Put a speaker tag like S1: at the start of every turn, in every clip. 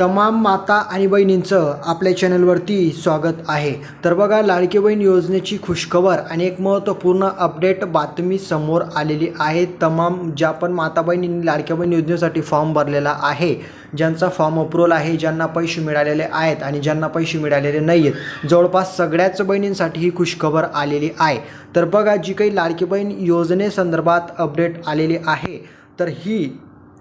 S1: तमाम माता आणि बहिणींचं आपल्या चॅनलवरती स्वागत आहे. तर बघा लाडकी बहीण योजनेची खुशखबर आणि एक महत्त्वपूर्ण अपडेट बातमी समोर आलेली आहे. तमाम ज्या पण माता बहिणींनी लाडक्या बहीण योजनेसाठी फॉर्म भरलेला आहे ज्यांचा फॉर्म अप्रूवल आहे ज्यांना पैसे मिळालेले आहेत आणि ज्यांना पैसे मिळालेले नाही आहेत जवळपास सगळ्याच बहिणींसाठी ही खुशखबर आलेली आहे. तर बघा जी काही लाडकी बहीण योजनेसंदर्भात अपडेट आलेली आहे तर ही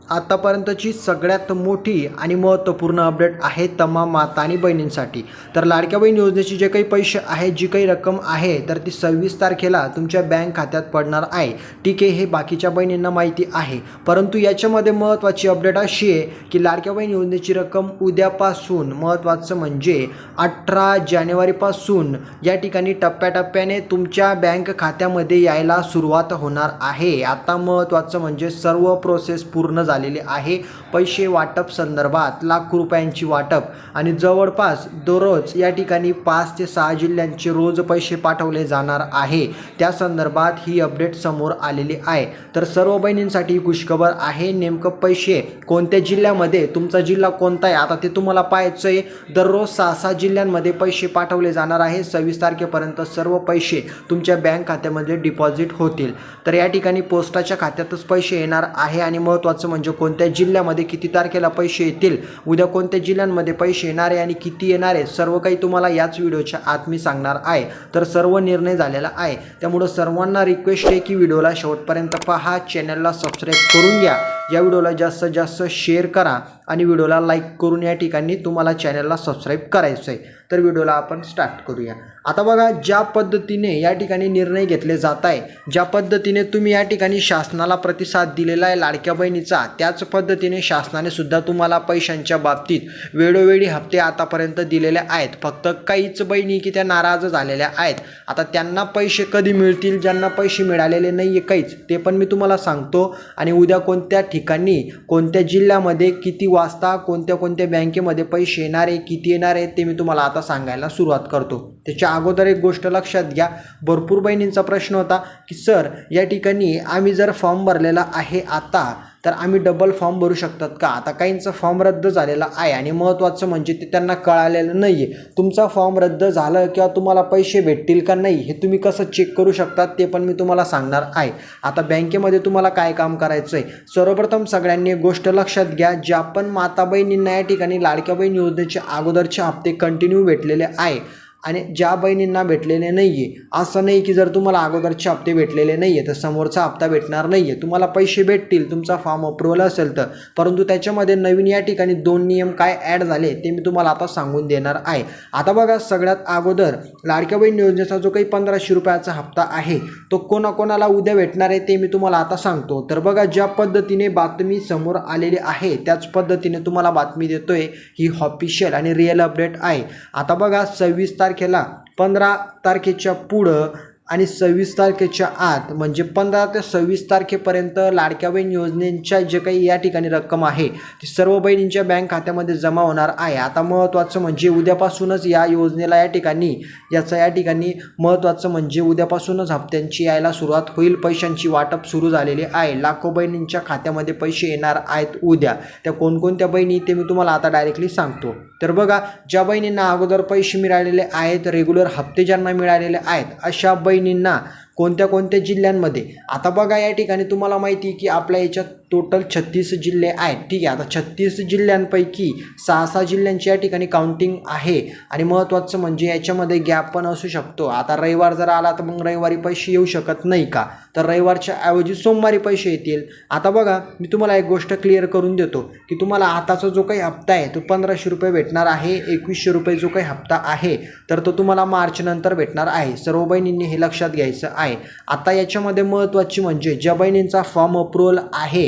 S1: आतापर्यंतची सगळ्यात मोठी आणि महत्त्वपूर्ण अपडेट आहे तमाम माता आणि बहिणींसाठी. तर लाडक्या बहीण योजनेचे जे काही पैसे आहेत जी काही रक्कम आहे तर ती सव्वीस तारखेला तुमच्या बँक खात्यात पडणार आहे. ठीक आहे हे बाकीच्या बहिणींना माहिती आहे. परंतु याच्यामध्ये महत्त्वाची अपडेट अशी आहे की लाडक्या बहीण योजनेची रक्कम उद्यापासून महत्त्वाचं म्हणजे अठरा जानेवारीपासून या ठिकाणी टप्प्याटप्प्याने तुमच्या बँक खात्यामध्ये यायला सुरुवात होणार आहे. आता महत्त्वाचं म्हणजे सर्व प्रोसेस पूर्ण झालेली आहे. पैसे वाटप संदर्भात लाख रुपयांची वाटप आणि जवळपास दररोज या ठिकाणी पाच ते सहा जिल्ह्यांचे रोज पैसे पाठवले जाणार आहे. त्या संदर्भात ही अपडेट समोर आलेली आहे. तर सर्व बहिणींसाठी खुशखबर आहे. नेमकं पैसे कोणत्या जिल्ह्यामध्ये तुमचा जिल्हा कोणता आहे? आता ते तुम्हाला पाहायचं आहे दररोज सहा सहा जिल्ह्यांमध्ये पैसे पाठवले जाणार आहे. सव्वीस तारखेपर्यंत सर्व पैसे तुमच्या बँक खात्यामध्ये डिपॉझिट होतील. तर या ठिकाणी पोस्टाच्या खात्यातच पैसे येणार आहे आणि महत्त्वाचं म्हणजे म्हणजे कोणत्या जिल्ह्यामध्ये किती तारखेला पैसे येतील उद्या कोणत्या जिल्ह्यांमध्ये पैसे येणार आहे आणि किती येणार आहे सर्व काही तुम्हाला याच व्हिडिओच्या आत मी सांगणार आहे. तर सर्व निर्णय झालेला आहे. त्यामुळं सर्वांना रिक्वेस्ट आहे की व्हिडिओला शेवटपर्यंत पहा चॅनलला सबस्क्राईब करून घ्या. या व्हिडिओला जास्तीत जास्त शेअर करा. आणि व्हिडिओला लाईक करून या ठिकाणी तुम्हाला चॅनलला सबस्क्राईब करायचं आहे तर व्हिडिओला आपण स्टार्ट करूया. आता बघा ज्या पद्धतीने या ठिकाणी निर्णय घेतले जात आहे ज्या पद्धतीने तुम्ही या ठिकाणी शासनाला प्रतिसाद दिलेला आहे लाडक्या बहिणीचा त्याच पद्धतीने शासनाने सुद्धा तुम्हाला पैशांच्या बाबतीत वेळोवेळी हप्ते आतापर्यंत दिलेले आहेत. फक्त काहीच बहिणी की त्या नाराज झालेल्या आहेत. आता त्यांना पैसे कधी मिळतील ज्यांना पैसे मिळालेले नाही आहे काहीच ते पण मी तुम्हाला सांगतो. आणि उद्या कोणत्या ठिकाणी कोणत्या जिल्ह्यामध्ये किती वाजता कोणत्या कोणत्या बँकेमध्ये पैसे येणार आहे किती येणार आहे ते मी तुम्हाला आता सांगायला सुरुवात करतो. त्याच्या अगोदर एक गोष्ट लक्षात घ्या. भरपूर बहिणींचा प्रश्न होता की सर या ठिकाणी आम्ही जर फॉर्म भरलेला आहे आता तर आम्ही डबल फॉर्म भरू शकतात का? आता काहींचा फॉर्म रद्द झालेला आहे आणि महत्त्वाचं म्हणजे ते त्यांना कळालेलं नाही आहे तुमचा फॉर्म रद्द झालं किंवा तुम्हाला पैसे भेटतील का नाही हे तुम्ही कसं चेक करू शकतात ते पण मी तुम्हाला सांगणार आहे. आता बँकेमध्ये तुम्हाला काय काम करायचं आहे सर्वप्रथम सगळ्यांनी एक गोष्ट लक्षात घ्या ज्या पण माता बहिणींना या ठिकाणी लाडक्या बहीण योजनेचे अगोदरचे हप्ते कंटिन्यू भेटलेले आहे. आणि ज्या बहिणींना भेटलेले नाही आहे असं नाही की जर तुम्हाला अगोदरचे हप्ते भेटलेले नाही आहे तर समोरचा हप्ता भेटणार नाही आहे तुम्हाला पैसे भेटतील तुमचा फॉर्म अप्रुव्हल असेल तर. परंतु त्याच्यामध्ये नवीन या ठिकाणी दोन नियम काय ॲड झाले ते मी तुम्हाला आता सांगून देणार आहे. आता बघा सगळ्यात अगोदर लाडक्या बहीण योजनेचा जो काही पंधराशे रुपयाचा हप्ता आहे तो कोणाकोणाला उद्या भेटणार आहे ते मी तुम्हाला आता सांगतो. तर बघा ज्या पद्धतीने बातमी समोर आलेली आहे त्याच पद्धतीने तुम्हाला बातमी देतोय ही ऑफिशियल आणि रिअल अपडेट आहे. आता बघा सव्वीस तारखेला पंधरा तारखेच्या पुढं आणि सव्वीस तारखेच्या आत म्हणजे पंधरा ते सव्वीस तारखेपर्यंत लाडक्या बहीण योजनेच्या जे काही या ठिकाणी रक्कम आहे ती सर्व बहिणींच्या बँक खात्यामध्ये जमा होणार आहे. आता महत्त्वाचं म्हणजे उद्यापासूनच या योजनेला या ठिकाणी याचं या ठिकाणी महत्त्वाचं म्हणजे उद्यापासूनच हप्त्यांची यायला सुरुवात होईल. पैशांची वाटप सुरू झालेली आहे. लाखो बहिणींच्या खात्यामध्ये पैसे येणार आहेत उद्या. त्या कोणकोणत्या बहिणी ते मी तुम्हाला आता डायरेक्टली सांगतो. तर बघा ज्या बहिणींना अगोदर पैसे मिळालेले आहेत रेग्युलर हप्ते ज्यांना मिळालेले आहेत अशा बहिणींना कोणत्या कोणत्या जिल्ह्यांमध्ये? आता बघा या ठिकाणी तुम्हाला माहिती आहे की आपल्या याच्यात टोटल छत्तीस जिल्हे आहेत. ठीक आहे. आता छत्तीस जिल्ह्यांपैकी सहा सहा जिल्ह्यांची या ठिकाणी काउंटिंग आहे. आणि महत्त्वाचं म्हणजे याच्यामध्ये गॅप पण असू शकतो. आता रविवार जर आला तर मग रविवारी पैसे येऊ शकत नाही का? तर रविवारच्या ऐवजी सोमवारी पैसे येतील. आता बघा मी तुम्हाला एक गोष्ट क्लिअर करून देतो की तुम्हाला आताचा जो काही हप्ता आहे तो पंधराशे रुपये भेटणार आहे एकवीसशे रुपये जो काही हप्ता आहे तर तो तुम्हाला मार्चनंतर भेटणार आहे. सर्व बहिणींनी हे लक्षात घ्यायचं आहे. आता याच्यामध्ये महत्त्वाची म्हणजे ज्या बहिणींचा फॉर्म अप्रुव्हल आहे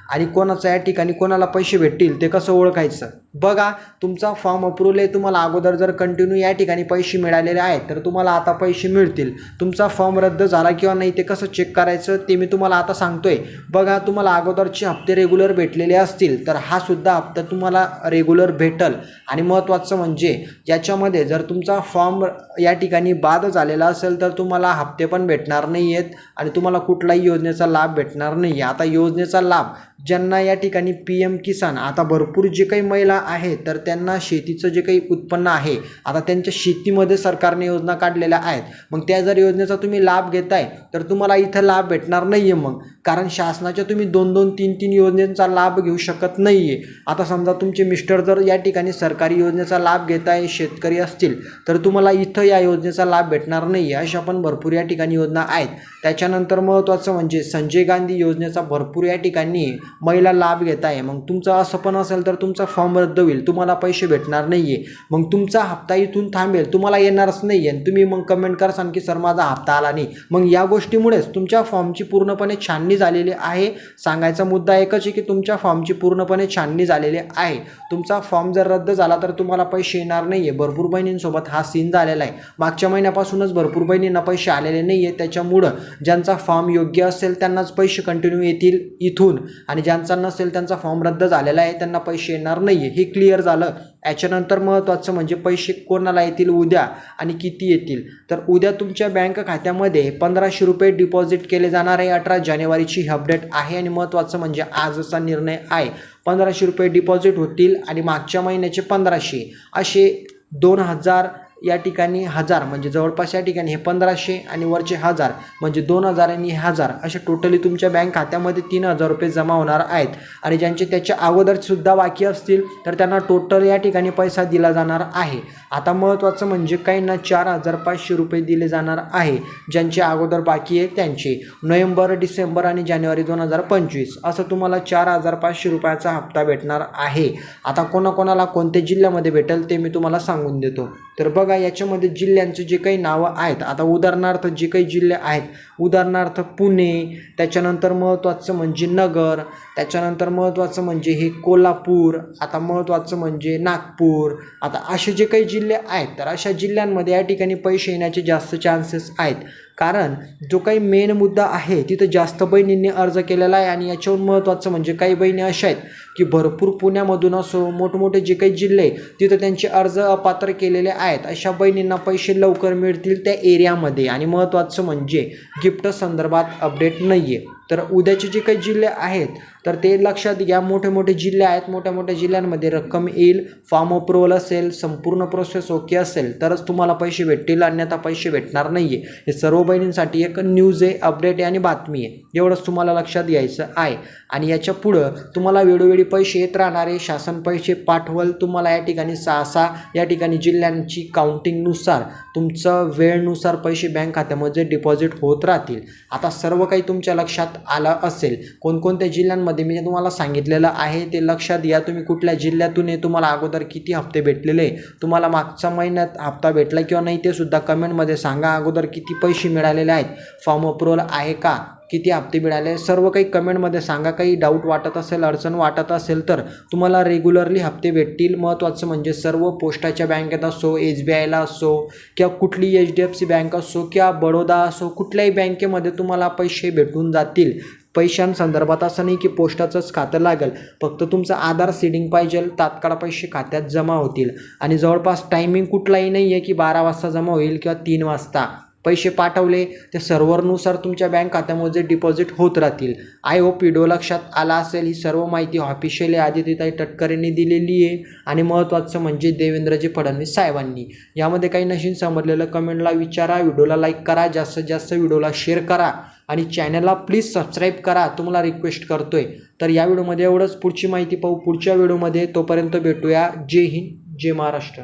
S1: आणि कोणाचं या ठिकाणी कोणाला पैसे भेटतील ते कसं ओळखायचं? बघा तुमचा फॉर्म अप्रूव्हल आहे तुम्हाला अगोदर जर कंटिन्यू या ठिकाणी पैसे मिळालेले आहेत तर तुम्हाला आता पैसे मिळतील. तुमचा फॉर्म रद्द झाला किंवा नाही ते कसं चेक करायचं ते मी तुम्हाला आता सांगतोय. बघा तुम्हाला अगोदरचे हप्ते रेग्युलर भेटलेले असतील तर हा सुद्धा हप्ता तुम्हाला रेग्युलर भेटल. आणि महत्त्वाचं म्हणजे याच्यामध्ये जर तुमचा फॉर्म या ठिकाणी बाद झालेला असेल तर तुम्हाला हप्ते पण भेटणार नाही आहेत आणि तुम्हाला कुठलाही योजनेचा लाभ भेटणार नाही आहे आता योजनेचा लाभ ज्यांना या ठिकाणी पी एम किसान आता भरपूर जे काही महिला आहेत तर त्यांना शेतीचं जे काही उत्पन्न आहे आता त्यांच्या शेतीमध्ये सरकारने योजना काढलेल्या आहेत. मग त्या जर योजनेचा तुम्ही लाभ घेताय तर तुम्हाला इथं लाभ भेटणार नाही आहे मग. कारण शासनाच्या तुम्ही दोन दोन तीन तीन योजनेचा लाभ घेऊ शकत नाही आहे आता समजा तुमचे मिस्टर जर या ठिकाणी सरकारी योजनेचा लाभ घेताय शेतकरी असतील तर तुम्हाला इथं या योजनेचा लाभ भेटणार नाही आहे अशा पण भरपूर या ठिकाणी योजना आहेत. त्याच्यानंतर महत्त्वाचं म्हणजे संजय गांधी योजनेचा भरपूर या ठिकाणी महिला लाभ घेत आहे. मग तुमचं असं पण असेल तर तुमचा फॉर्म रद्द होईल. तुम्हाला पैसे भेटणार नाही आहे मग तुमचा हप्ता इथून थांबेल. तुम्हाला येणारच नाही आहे तुम्ही मग कमेंट करसान की सर माझा हप्ता आला नाही. मग या गोष्टीमुळेच तुमच्या फॉर्मची पूर्णपणे छाननी झालेली आहे. सांगायचा मुद्दा एकच आहे की तुमच्या फॉर्मची पूर्णपणे छाननी झालेली आहे. तुमचा फॉर्म जर रद्द झाला तर तुम्हाला पैसे येणार नाही आहे भरपूर बहिणींसोबत हा सीन झालेला आहे. मागच्या महिन्यापासूनच भरपूर बहिणींना पैसे आलेले नाही आहे त्याच्यामुळं ज्यांचा फॉर्म योग्य असेल त्यांनाच पैसे कंटिन्यू येतील इथून. आणि ज्यांचा नसेल त्यांचा फॉर्म रद्द झालेला आहे त्यांना पैसे येणार नाही आहे हे क्लिअर झालं. याच्यानंतर महत्त्वाचं म्हणजे पैसे कोणाला येतील? उद्या. आणि किती येतील? तर उद्या तुमच्या बँक खात्यामध्ये पंधराशे रुपये डिपॉझिट केले जाणार आहे. अठरा जानेवारीची ही अपडेट आहे आणि महत्त्वाचं म्हणजे आजचा निर्णय आहे. पंधराशे रुपये डिपॉझिट होतील आणि मागच्या महिन्याचे पंधराशे. असे दोन हजार या ठिकाणी हजार म्हणजे जवळपास या ठिकाणी हे पंधराशे आणि वरचे हजार म्हणजे दोन हजार आणि हे हजार असे टोटली तुमच्या बँक खात्यामध्ये तीन हजार रुपये जमा होणार आहेत. आणि ज्यांचे त्याच्या अगोदरसुद्धा बाकी असतील तर त्यांना टोटल या ठिकाणी पैसा दिला जाणार आहे. आता महत्त्वाचं म्हणजे काहींना चार हजार पाचशे रुपये दिले जाणार आहे ज्यांचे अगोदर बाकी आहे त्यांचे. नोव्हेंबर डिसेंबर आणि जानेवारी दोन हजार पंचवीस असं तुम्हाला चार हजार पाचशे रुपयाचा हप्ता भेटणार आहे. आता कोणाकोणाला कोणत्या जिल्ह्यामध्ये भेटेल ते मी तुम्हाला सांगून देतो. तर बघा याच्यामध्ये जिल्ह्यांचे जे काही नावं आहेत आता उदाहरणार्थ जे काही जिल्हे आहेत उदाहरणार्थ पुणे त्याच्यानंतर महत्त्वाचं म्हणजे नगर त्याच्यानंतर महत्त्वाचं म्हणजे हे कोल्हापूर आता महत्त्वाचं म्हणजे नागपूर आता असे जे काही जिल्हे आहेत तर अशा जिल्ह्यांमध्ये या ठिकाणी पैसे येण्याचे जास्त चान्सेस आहेत. कारण जो काही मेन मुद्दा आहे तिथं जास्त बहिणींनी अर्ज केलेला आहे आणि याच्यावर महत्त्वाचं म्हणजे काही बहिणी अशा आहेत की भरपूर पुण्यामधून असो मोठमोठे जे काही जिल्हे तिथं त्यांचे अर्ज अपात्र केलेले आहेत. अशा बहिणींना पैसे लवकर मिळतील त्या एरियामध्ये. आणि महत्त्वाचं म्हणजे गिफ्ट संदर्भात अपडेट नाही आहे तर उद्याचे जे काही जिल्हे आहेत तर ते लक्षात घ्या मोठे मोठे जिल्हे आहेत मोठ्या मोठ्या जिल्ह्यांमध्ये रक्कम येईल फॉर्म अप्रुव्हल असेल संपूर्ण प्रोसेस ओके असेल तरच तुम्हाला पैसे भेटतील अन्यथा पैसे भेटणार नाही आहे हे सर्व बहिणींसाठी एक न्यूज आहे अपडेट आहे आणि बातमी आहे. एवढंच तुम्हाला लक्षात घ्यायचं आहे. आणि याच्या पुढं तुम्हाला वेळोवेळी पैसे येत राहणारे शासन पैसे पाठवल तुम्हाला या ठिकाणी सहा सहा या ठिकाणी जिल्ह्यांची काउंटिंगनुसार तुमचं वेळेनुसार पैसे बँक खात्यामध्ये डिपॉझिट होत राहतील. आता सर्व काही तुमच्या लक्षात आलं असेल. कोणकोणत्या जिल्ह्यांमध्ये मी तुम्हाला सांगितलेलं आहे ते लक्षात घ्या. तुम्ही कुठल्या जिल्ह्यातून आहे तुम्हाला अगोदर किती हप्ते भेटलेले तुम्हाला मागच्या महिन्यात हप्ता भेटला किंवा नाही ते सुद्धा कमेंटमध्ये सांगा. अगोदर किती पैसे मिळालेले आहेत? फॉर्म अप्रुव्हल आहे का? किती हप्ते मिळाले सर्व काही कमेंटमध्ये सांगा. काही डाऊट वाटत असेल अडचण वाटत असेल तर तुम्हाला रेग्युलरली हप्ते भेटतील. महत्त्वाचं म्हणजे सर्व पोस्टाच्या बँकेत असो एस बी आयला असो किंवा कुठली H D F C bank असो किंवा बडोदा असो कुठल्याही बँकेमध्ये तुम्हाला पैसे भेटून जातील. पैशांसंदर्भात असं नाही की पोस्टाचंच खातं लागेल. फक्त तुमचं आधार सीडिंग पाहिजे तात्काळ पैसे खात्यात जमा होतील. आणि जवळपास टायमिंग कुठलाही नाही आहे की बारा वाजता जमा होईल किंवा तीन वाजता. पैसे पाठवले ते सर्व्हरनुसार तुमच्या बँक खात्यामध्ये डिपॉझिट होत राहतील. आय होप व्हिडिओ लक्षात आला असेल. ही सर्व माहिती ऑफिशियली आदित्यताई तटकरेंनी दिलेली आहे. आणि महत्त्वाचं म्हणजे देवेंद्रजी फडणवीस साहेबांनी. यामध्ये काही नशीन समजलेलं कमेंटला विचारा. व्हिडिओला लाईक करा. जास्तीत जास्त व्हिडिओला शेअर करा. आणि चॅनलला प्लीज सबस्क्राईब करा. तुम्हाला रिक्वेस्ट करतोय. तर या व्हिडिओमध्ये एवढंच. पुढची माहिती पाहू. पुढच्या व्हिडिओमध्ये तोपर्यंत भेटूया. जय हिंद. जय महाराष्ट्र.